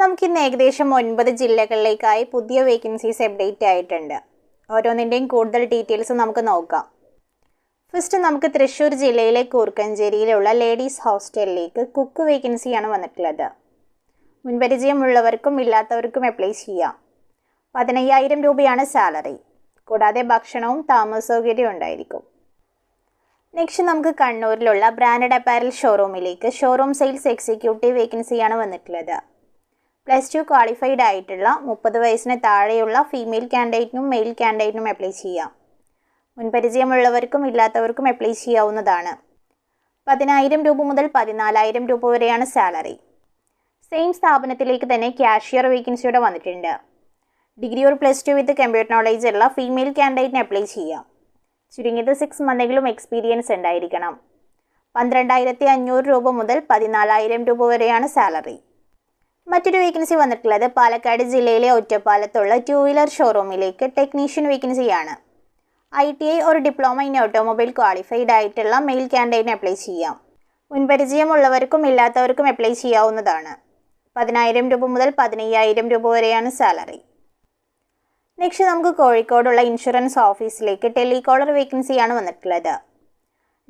നമുക്കിന്ന് ഏകദേശം ഒൻപത് ജില്ലകളിലേക്കായി പുതിയ വേക്കൻസീസ് അപ്ഡേറ്റ് ആയിട്ടുണ്ട്. ഓരോന്നിന്റെയും കൂടുതൽ ഡീറ്റെയിൽസ് നമുക്ക് നോക്കാം. ഫസ്റ്റ് നമുക്ക് തൃശ്ശൂർ ജില്ലയിലെ കൂർക്കഞ്ചേരിയിലുള്ള ലേഡീസ് ഹോസ്റ്റലിലേക്ക് കുക്ക് വേക്കൻസിയാണ് വന്നിട്ടുള്ളത്. മുൻപരിചയമുള്ളവർക്കും ഇല്ലാത്തവർക്കും അപ്ലൈ ചെയ്യാം. പതിനയ്യായിരം രൂപയാണ് സാലറി കൂടാതെ ഭക്ഷണവും താമസ സൗകര്യവും ഉണ്ടായിരിക്കും. നെക്സ്റ്റ് നമുക്ക് കണ്ണൂരിലുള്ള ബ്രാൻഡഡ് അപ്പാരൽ ഷോറൂമിലേക്ക് ഷോറൂം സെയിൽസ് എക്സിക്യൂട്ടീവ് വേക്കൻസിയാണ് വന്നിട്ടുള്ളത്. പ്ലസ് ടു ക്വാളിഫൈഡ് ആയിട്ടുള്ള മുപ്പത് വയസ്സിന് താഴെയുള്ള ഫീമെയിൽ കാൻഡിഡേറ്റിനും മെയിൽ കാൻഡിഡേറ്റിനും അപ്ലൈ ചെയ്യാം. മുൻപരിചയമുള്ളവർക്കും ഇല്ലാത്തവർക്കും അപ്ലൈ ചെയ്യാവുന്നതാണ്. പതിനായിരം രൂപ മുതൽ പതിനാലായിരം രൂപ വരെയാണ് സാലറി സെയിം സ്ഥാപനത്തിലേക്ക് തന്നെ ക്യാഷിയർ വേക്കൻസിയുടെ വന്നിട്ടുണ്ട്. Degree or plus two with computer knowledge ഉള്ള ഫീമെയിൽ കാൻഡിഡേറ്റിന് അപ്ലൈ ചെയ്യാം. ചുരുങ്ങിയത് സിക്സ് മന്തെങ്കിലും എക്സ്പീരിയൻസ് ഉണ്ടായിരിക്കണം. പന്ത്രണ്ടായിരത്തി അഞ്ഞൂറ് രൂപ മുതൽ പതിനാലായിരം രൂപ വരെയാണ് സാലറി മറ്റൊരു വേക്കൻസി വന്നിട്ടുള്ളത് പാലക്കാട് ജില്ലയിലെ ഒറ്റപ്പാലത്തുള്ള ടു വീലർ ഷോറൂമിലേക്ക് ടെക്നീഷ്യൻ വേക്കൻസിയാണ് ഐ ടി ഐ ഒരു ഡിപ്ലോമ ഇൻ ഓട്ടോമൊബൈൽ ക്വാളിഫൈഡ് ആയിട്ടുള്ള മെയിൽ ക്യാൻഡൈറ്റിന് അപ്ലൈ ചെയ്യാം. മുൻപരിചയമുള്ളവർക്കും ഇല്ലാത്തവർക്കും അപ്ലൈ ചെയ്യാവുന്നതാണ്. പതിനായിരം രൂപ മുതൽ പതിനയ്യായിരം രൂപ വരെയാണ് സാലറി നെക്സ്റ്റ് നമുക്ക് കോഴിക്കോടുള്ള ഇൻഷുറൻസ് ഓഫീസിലേക്ക് ടെലികോളർ വേക്കൻസിയാണ് വന്നിട്ടുള്ളത്.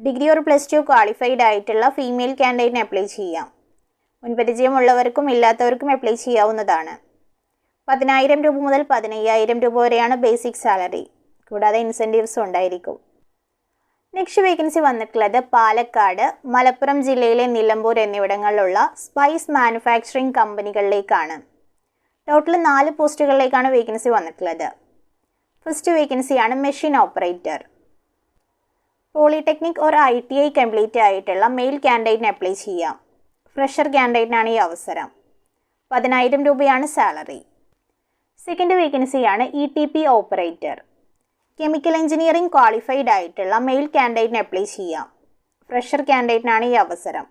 ഡിഗ്രി ഒരു പ്ലസ് ടു ക്വാളിഫൈഡ് ആയിട്ടുള്ള ഫീമെയിൽ ക്യാൻഡൈറ്റിന് അപ്ലൈ ചെയ്യാം. മുൻപരിചയമുള്ളവർക്കും ഇല്ലാത്തവർക്കും അപ്ലൈ ചെയ്യാവുന്നതാണ്. പതിനായിരം രൂപ മുതൽ പതിനയ്യായിരം രൂപ വരെയാണ് ബേസിക് സാലറി കൂടാതെ ഇൻസെന്റീവ്സും ഉണ്ടായിരിക്കും. നെക്സ്റ്റ് വേക്കൻസി വന്നിട്ടുള്ളത് പാലക്കാട് മലപ്പുറം ജില്ലയിലെ നിലമ്പൂർ എന്നിവിടങ്ങളിലുള്ള സ്പൈസ് മാനുഫാക്ചറിംഗ് കമ്പനികളിലേക്കാണ് ടോട്ടൽ നാല് പോസ്റ്റുകളിലേക്കാണ് വേക്കൻസി വന്നിട്ടുള്ളത്. ഫസ്റ്റ് വേക്കൻസിയാണ് machine operator polytechnic or I T I complete ആയിട്ടുള്ള മെയിൽ കാൻഡിഡേറ്റിന് അപ്ലൈ ചെയ്യാം. ഫ്രഷർ ക്യാൻഡേറ്റിനാണ് ഈ അവസരം. പതിനായിരം രൂപയാണ് സാലറി. സെക്കൻഡ് വേക്കൻസിയാണ് E T P operator chemical engineering qualified ആയിട്ടുള്ള മെയിൽ ക്യാൻഡേറ്റിന് അപ്ലൈ ചെയ്യാം. ഫ്രഷർ ക്യാൻഡേറ്റിനാണ് ഈ അവസരം.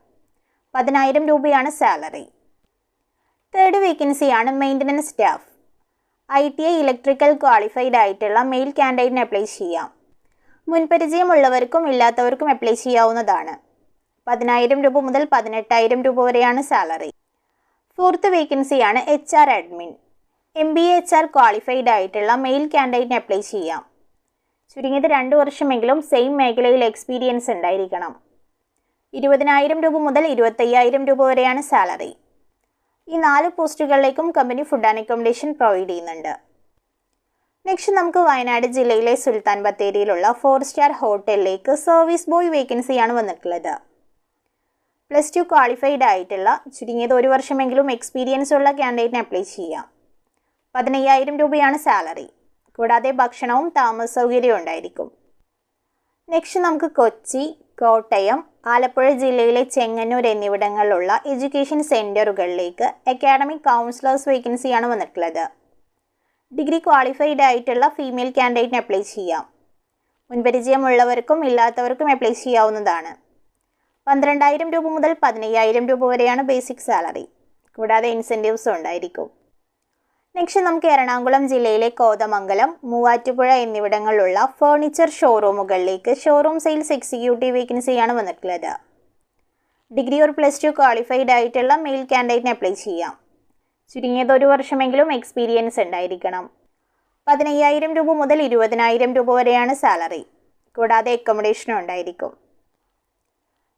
പതിനായിരം രൂപയാണ് സാലറി. തേർഡ് വേക്കൻസിയാണ് maintenance staff I T I electrical qualified ആയിട്ടുള്ള മെയിൽ ക്യാൻഡേറ്റിന് അപ്ലൈ ചെയ്യാം. മുൻപരിചയമുള്ളവർക്കും ഇല്ലാത്തവർക്കും അപ്ലൈ ചെയ്യാവുന്നതാണ്. പതിനായിരം രൂപ മുതൽ പതിനെട്ടായിരം രൂപ വരെയാണ് സാലറി. ഫോർത്ത് വേക്കൻസിയാണ് H R admin M B H R qualified ആയിട്ടുള്ള മെയിൽ കാൻഡിഡേറ്റിന് അപ്ലൈ ചെയ്യാം. ചുരുങ്ങിയത് രണ്ട് വർഷമെങ്കിലും സെയിം മേഖലയിൽ എക്സ്പീരിയൻസ് ഉണ്ടായിരിക്കണം. ഇരുപതിനായിരം രൂപ മുതൽ ഇരുപത്തയ്യായിരം രൂപ വരെയാണ് സാലറി. ഈ നാല് പോസ്റ്റുകളിലേക്കും company food and accommodation provide ചെയ്യുന്നുണ്ട്. നെക്സ്റ്റ് നമുക്ക് വയനാട് ജില്ലയിലെ സുൽത്താൻ ബത്തേരിയിലുള്ള ഫോർ സ്റ്റാർ ഹോട്ടലിലേക്ക് സർവീസ് ബോയ് വേക്കൻസിയാണ് വന്നിട്ടുള്ളത്. പ്ലസ് ടു ക്വാളിഫൈഡ് ആയിട്ടുള്ള ചുരുങ്ങിയത് ഒരു വർഷമെങ്കിലും എക്സ്പീരിയൻസ് ഉള്ള ക്യാൻഡിഡേറ്റിന് അപ്ലൈ ചെയ്യാം. പതിനയ്യായിരം രൂപയാണ് സാലറി കൂടാതെ ഭക്ഷണവും താമസ സൗകര്യവും ഉണ്ടായിരിക്കും. നെക്സ്റ്റ് നമുക്ക് കൊച്ചി കോട്ടയം ആലപ്പുഴ ജില്ലയിലെ ചെങ്ങന്നൂർ എന്നിവിടങ്ങളിലുള്ള എഡ്യൂക്കേഷൻ സെന്ററുകളിലേക്ക് അക്കാഡമിക് കൗൺസിലേഴ്സ് വേക്കൻസിയാണ് വന്നിട്ടുള്ളത്. ഡിഗ്രി ക്വാളിഫൈഡ് ആയിട്ടുള്ള ഫീമെയിൽ ക്യാൻഡിഡേറ്റിന് അപ്ലൈ ചെയ്യാം. മുൻപരിചയമുള്ളവർക്കും ഇല്ലാത്തവർക്കും അപ്ലൈ ചെയ്യാവുന്നതാണ്. പന്ത്രണ്ടായിരം രൂപ മുതൽ പതിനയ്യായിരം രൂപ വരെയാണ് ബേസിക് സാലറി കൂടാതെ ഇൻസെന്റീവ്സും ഉണ്ടായിരിക്കും. നെക്സ്റ്റ് നമുക്ക് എറണാകുളം ജില്ലയിലെ കോതമംഗലം മൂവാറ്റുപുഴ എന്നിവിടങ്ങളിലുള്ള ഫേർണിച്ചർ ഷോറൂമുകളിലേക്ക് ഷോറൂം സെയിൽസ് എക്സിക്യൂട്ടീവ് വേക്കൻസിയാണ് വന്നിട്ടുള്ളത്. ഡിഗ്രി ഒരു പ്ലസ് ടു ക്വാളിഫൈഡ് ആയിട്ടുള്ള മെയിൽ കാൻഡിഡേറ്റിന് അപ്ലൈ ചെയ്യാം. ചുരുങ്ങിയത് ഒരു വർഷമെങ്കിലും എക്സ്പീരിയൻസ് ഉണ്ടായിരിക്കണം. പതിനയ്യായിരം രൂപ മുതൽ ഇരുപതിനായിരം രൂപ വരെയാണ് സാലറി കൂടാതെ അക്കോമഡേഷനും ഉണ്ടായിരിക്കും.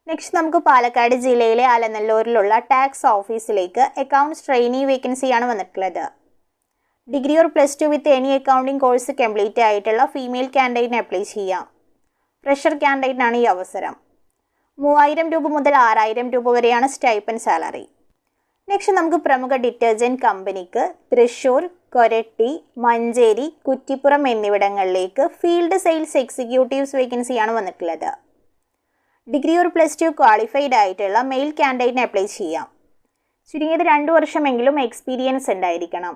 നെക്സ്റ്റ് നമുക്ക് പാലക്കാട് ജില്ലയിലെ അലനല്ലൂരിലുള്ള ടാക്സ് ഓഫീസിലേക്ക് അക്കൗണ്ട്സ് ട്രെയിനി വേക്കൻസിയാണ് വന്നിട്ടുള്ളത്. Degree or plus two with any accounting course complete ആയിട്ടുള്ള ഫീമെയിൽ കാൻഡിഡേറ്റിന് അപ്ലൈ ചെയ്യാം. ഫ്രഷർ കാൻഡിഡേറ്റിനാണ് ഈ അവസരം. മൂവായിരം രൂപ മുതൽ ആറായിരം രൂപ വരെയാണ് സ്റ്റൈപ്പൻ സാലറി നെക്സ്റ്റ് നമുക്ക് പ്രമുഖ ഡിറ്റർജന്റ് കമ്പനിക്ക് തൃശ്ശൂർ കൊരട്ടി മഞ്ചേരി കുറ്റിപ്പുറം എന്നിവിടങ്ങളിലേക്ക് ഫീൽഡ് സെയിൽസ് എക്സിക്യൂട്ടീവ്സ് വേക്കൻസിയാണ് വന്നിട്ടുള്ളത്. ഡിഗ്രി ഒരു പ്ലസ് ടു ക്വാളിഫൈഡ് ആയിട്ടുള്ള മെയിൽ കാൻഡിഡേറ്റിന് അപ്ലൈ ചെയ്യാം. ചുരുങ്ങിയത് രണ്ട് വർഷമെങ്കിലും എക്സ്പീരിയൻസ് ഉണ്ടായിരിക്കണം.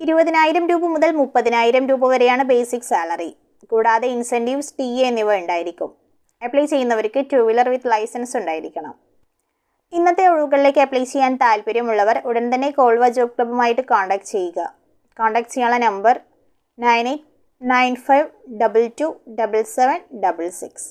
ഇരുപതിനായിരം രൂപ മുതൽ മുപ്പതിനായിരം രൂപ വരെയാണ് ബേസിക് സാലറി കൂടാതെ ഇൻസെന്റീവ്സ് ടി എന്നിവ ഉണ്ടായിരിക്കും. അപ്ലൈ ചെയ്യുന്നവർക്ക് ടു വീലർ വിത്ത് ലൈസൻസ് ഉണ്ടായിരിക്കണം. ഇന്നത്തെ ഒഴിവുകളിലേക്ക് അപ്ലൈ ചെയ്യാൻ താല്പര്യമുള്ളവർ ഉടൻ തന്നെ കോൾവ ജോബ് ക്ലബ്ബുമായിട്ട് കോൺടാക്ട് ചെയ്യുക. കോൺടാക്ട് ചെയ്യാനുള്ള number nine eight nine five double two double seven double six